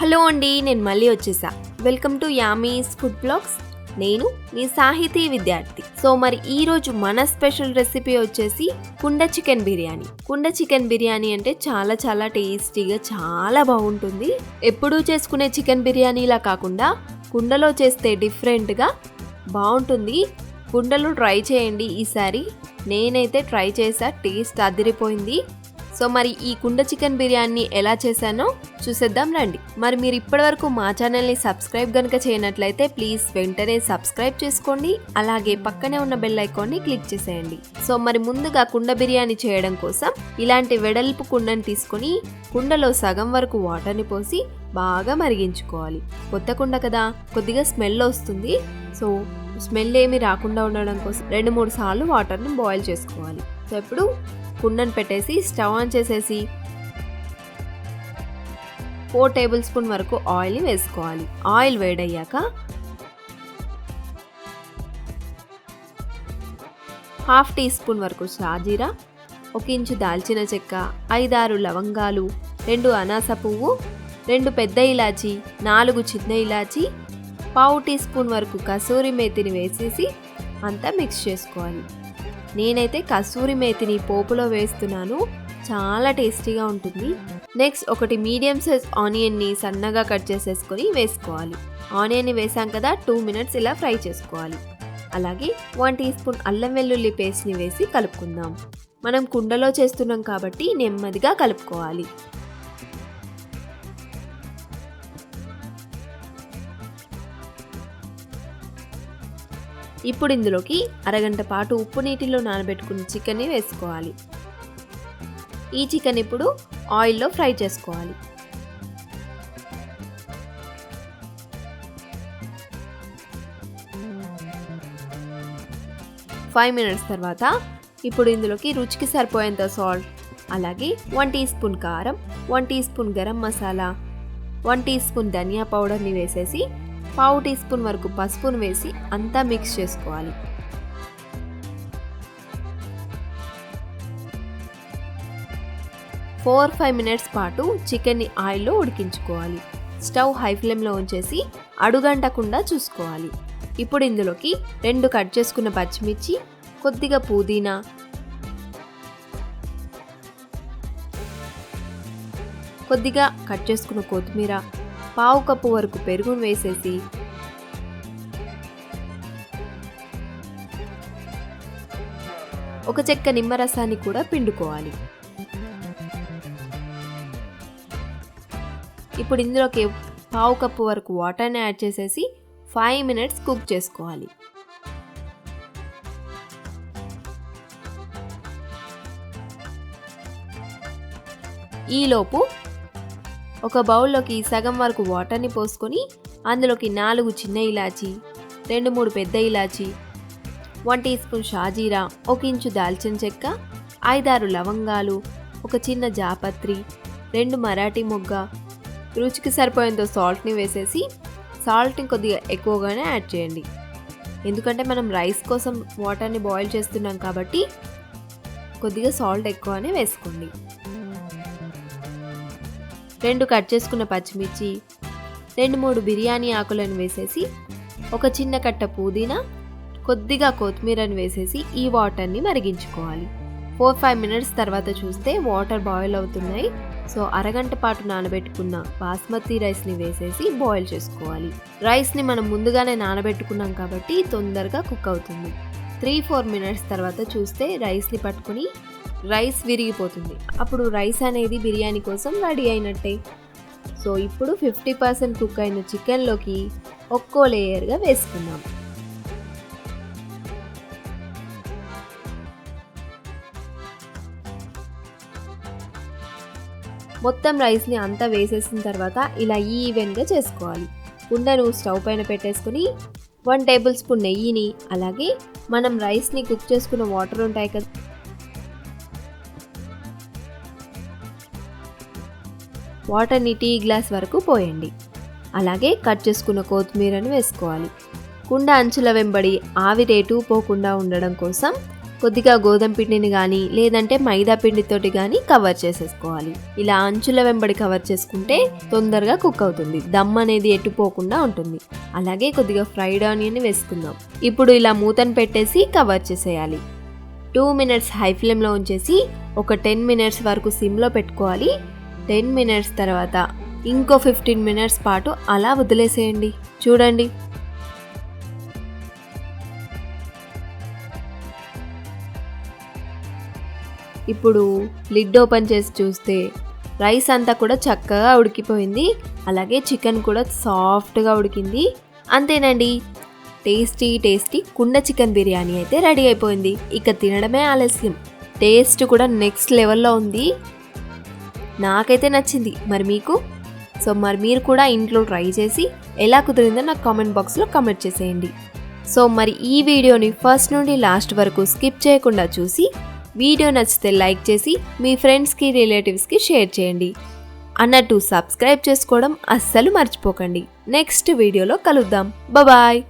Hello అండి నేను మళ్ళీ వచ్చేసా. Welcome to Yummy's food blogs నేను మీ సాహితీ విద్యార్థి. సో మరి ఈరోజు మన స్పెషల్ రెసిపీ వచ్చేసి కుండ చికెన్ బిర్యానీ. కుండ చికెన్ బిర్యానీ అంటే చాలా చాలా టేస్టీగా చాలా బాగుంటుంది. ఎప్పుడూ చేసుకునే చికెన్ బిర్యానీలా కాకుండా కుండలో చేస్తే డిఫరెంట్గా బాగుంటుంది. కుండలో ట్రై చేయండి ఈసారి. నేనైతే ట్రై చేసా టేస్ట్ అదిరిపోయింది. సో మరి ఈ కుండ చికెన్ బిర్యానీ ఎలా చేశానో చూసేద్దాం రండి. మరి మీరు ఇప్పటివరకు మా ఛానల్ని సబ్స్క్రైబ్ కనుక చేయనట్లయితే ప్లీజ్ వెంటనే సబ్స్క్రైబ్ చేసుకోండి. అలాగే పక్కనే ఉన్న బెల్ ఐకాన్ని క్లిక్ చేసేయండి. సో మరి ముందుగా కుండ బిర్యానీ చేయడం కోసం ఇలాంటి వెడల్పు కుండని తీసుకొని కుండలో సగం వరకు వాటర్ని పోసి బాగా మరిగించుకోవాలి. కొత్త కుండ కదా కొద్దిగా స్మెల్ వస్తుంది. సో స్మెల్ ఏమి రాకుండా ఉండడం కోసం రెండు మూడు సార్లు వాటర్ని బాయిల్ చేసుకోవాలి. సో ఇప్పుడు కుండను పెట్టేసి స్టవ్ ఆన్ చేసేసి ఫోర్ టేబుల్ స్పూన్ వరకు ఆయిల్ని వేసుకోవాలి. ఆయిల్ వేడయ్యాక హాఫ్ టీ స్పూన్ వరకు షాజీరా ఒక ఇంచు దాల్చిన చెక్క ఐదారు లవంగాలు రెండు అనాస పువ్వు రెండు పెద్ద ఇలాచి నాలుగు చిన్న ఇలాచి పావు టీ స్పూన్ వరకు కసూరి మేతిని వేసేసి అంతా మిక్స్ చేసుకోవాలి. నేనైతే కస్తూరి మేతిని పోపులో వేస్తున్నాను. చాలా టేస్టీగా ఉంటుంది. నెక్స్ట్ ఒకటి మీడియం సైజ్ ఆనియన్ని సన్నగా కట్ చేసేసుకొని వేసుకోవాలి. ఆనియన్ని వేసాం కదా టూ మినిట్స్ ఇలా ఫ్రై చేసుకోవాలి. అలాగే వన్ టీ స్పూన్ అల్లం వెల్లుల్లి పేస్ట్ని వేసి కలుపుకుందాం. మనం కుండలో చేస్తున్నాం కాబట్టి నెమ్మదిగా కలుపుకోవాలి. ఇప్పుడు ఇందులోకి అరగంట పాటు ఉప్పు నీటిలో నానబెట్టుకున్న చికెన్ని వేసుకోవాలి. ఈ చికెన్ ఇప్పుడు ఆయిల్లో ఫ్రై చేసుకోవాలి. ఫైవ్ మినిట్స్ తర్వాత ఇప్పుడు ఇందులోకి రుచికి సరిపోయేంత సాల్ట్ అలాగే వన్ టీ స్పూన్ కారం one teaspoon garam masala one teaspoon ధనియా పౌడర్ని వేసేసి పావు టీ స్పూన్ వరకు పసుపును వేసి అంతా మిక్స్ చేసుకోవాలి. ఫోర్ ఫైవ్ మినిట్స్ పాటు చికెన్ని ఆయిల్లో ఉడికించుకోవాలి. స్టవ్ హై ఫ్లేమ్లో ఉంచేసి అడుగంటకుండా చూసుకోవాలి. ఇప్పుడు ఇందులోకి రెండు కట్ చేసుకున్న పచ్చిమిర్చి కొద్దిగా పుదీనా కొద్దిగా కట్ చేసుకున్న కొత్తిమీర పావు కప్పు వరకు పెరుగును వేసేసి ఒక చెక్క నిమ్మరసాన్ని కూడా పిండుకోవాలి. ఇప్పుడు ఇందులోకి పావు కప్పు వరకు వాటర్ని యాడ్ చేసేసి ఫైవ్ మినిట్స్ కుక్ చేసుకోవాలి. ఈలోపు ఒక బౌల్లోకి సగం వరకు వాటర్ని పోసుకొని అందులోకి నాలుగు చిన్న ఇలాచి రెండు మూడు పెద్ద ఇలాచి వన్ టీ స్పూన్ షాజీరా ఒక ఇంచు దాల్చిన చెక్క ఐదారు లవంగాలు ఒక చిన్న జాపత్రి రెండు మరాఠీ మొగ్గ రుచికి సరిపోయేంత సాల్ట్ని వేసేసి సాల్ట్ని కొద్దిగా ఎక్కువగానే యాడ్ చేయండి. ఎందుకంటే మనం రైస్ కోసం వాటర్ని బాయిల్ చేస్తున్నాం కాబట్టి కొద్దిగా సాల్ట్ ఎక్కువనే వేసుకోండి. రెండు కట్ చేసుకున్న పచ్చిమిర్చి రెండు మూడు బిర్యానీ ఆకులను వేసేసి ఒక చిన్న కట్ట పుదీనా కొద్దిగా కొత్తిమీరని వేసేసి ఈ వాటర్ని మరిగించుకోవాలి. ఫోర్ ఫైవ్ మినిట్స్ తర్వాత చూస్తే వాటర్ బాయిల్ అవుతున్నాయి. సో అరగంట పాటు నానబెట్టుకున్న బాస్మతి రైస్ని వేసేసి బాయిల్ చేసుకోవాలి. రైస్ని మనం ముందుగానే నానబెట్టుకున్నాం కాబట్టి తొందరగా కుక్ అవుతుంది. త్రీ ఫోర్ మినిట్స్ తర్వాత చూస్తే రైస్ని పట్టుకుని రైస్ విరిగిపోతుంది. అప్పుడు రైస్ అనేది బిర్యానీ కోసం రెడీ అయినట్టే. సో ఇప్పుడు ఫిఫ్టీ పర్సెంట్ కుక్ అయిన చికెన్లోకి ఒక్కో లేయర్గా వేసుకుందాం. మొత్తం రైస్ని అంతా వేసేసిన తర్వాత ఇలా ఈవెన్గా చేసుకోవాలి. కుండను స్టవ్ పైన పెట్టేసుకుని వన్ టేబుల్ స్పూన్ నెయ్యిని అలాగే మనం రైస్ని కుక్ చేసుకున్న వాటర్ ఉంటాయి కదా వాటర్ని టీ గ్లాస్ వరకు పోయండి. అలాగే కట్ చేసుకున్న కొత్తిమీరను వేసుకోవాలి. కుండ అంచుల వెంబడి ఆవిరేటు పోకుండా ఉండడం కోసం కొద్దిగా గోధుమ పిండిని కానీ లేదంటే మైదా పిండితోటి కానీ కవర్ చేసేసుకోవాలి. ఇలా అంచుల వెంబడి కవర్ చేసుకుంటే తొందరగా కుక్ అవుతుంది. దమ్ అనేది ఎట్టుపోకుండా ఉంటుంది. అలాగే కొద్దిగా ఫ్రైడ్ ఆనియన్ వేసుకుందాం. ఇప్పుడు ఇలా మూతను పెట్టేసి కవర్ చేసేయాలి. టూ మినిట్స్ హై ఫ్లేమ్లో ఉంచేసి ఒక టెన్ మినిట్స్ వరకు సిమ్లో పెట్టుకోవాలి. టెన్ మినిట్స్ తర్వాత ఇంకో ఫిఫ్టీన్ మినిట్స్ పాటు అలా వదిలేసేయండి. చూడండి. ఇప్పుడు లిడ్ ఓపెన్ చేసి చూస్తే రైస్ అంతా కూడా చక్కగా ఉడికిపోయింది. అలాగే చికెన్ కూడా సాఫ్ట్గా ఉడికింది. అంతేనండి. టేస్టీ టేస్టీ కుండ చికెన్ బిర్యానీ అయితే రెడీ అయిపోయింది. ఇక తినడమే ఆలస్యం. టేస్ట్ కూడా నెక్స్ట్ లెవెల్లో ఉంది. నాకైతే నచ్చింది. మరి మీకు? సో మరి మీరు కూడా ఇంట్లో ట్రై చేసి ఎలా కుదిరిందో నాకు కామెంట్ బాక్స్లో కామెంట్ చేసేయండి. సో మరి ఈ వీడియోని ఫస్ట్ నుండి లాస్ట్ వరకు స్కిప్ చేయకుండా చూసి వీడియో నచ్చితే లైక్ చేసి మీ ఫ్రెండ్స్కి రిలేటివ్స్కి షేర్ చేయండి. అన్నట్టు సబ్స్క్రైబ్ చేసుకోవడం అస్సలు మర్చిపోకండి. నెక్స్ట్ వీడియోలో కలుద్దాం. బాయ్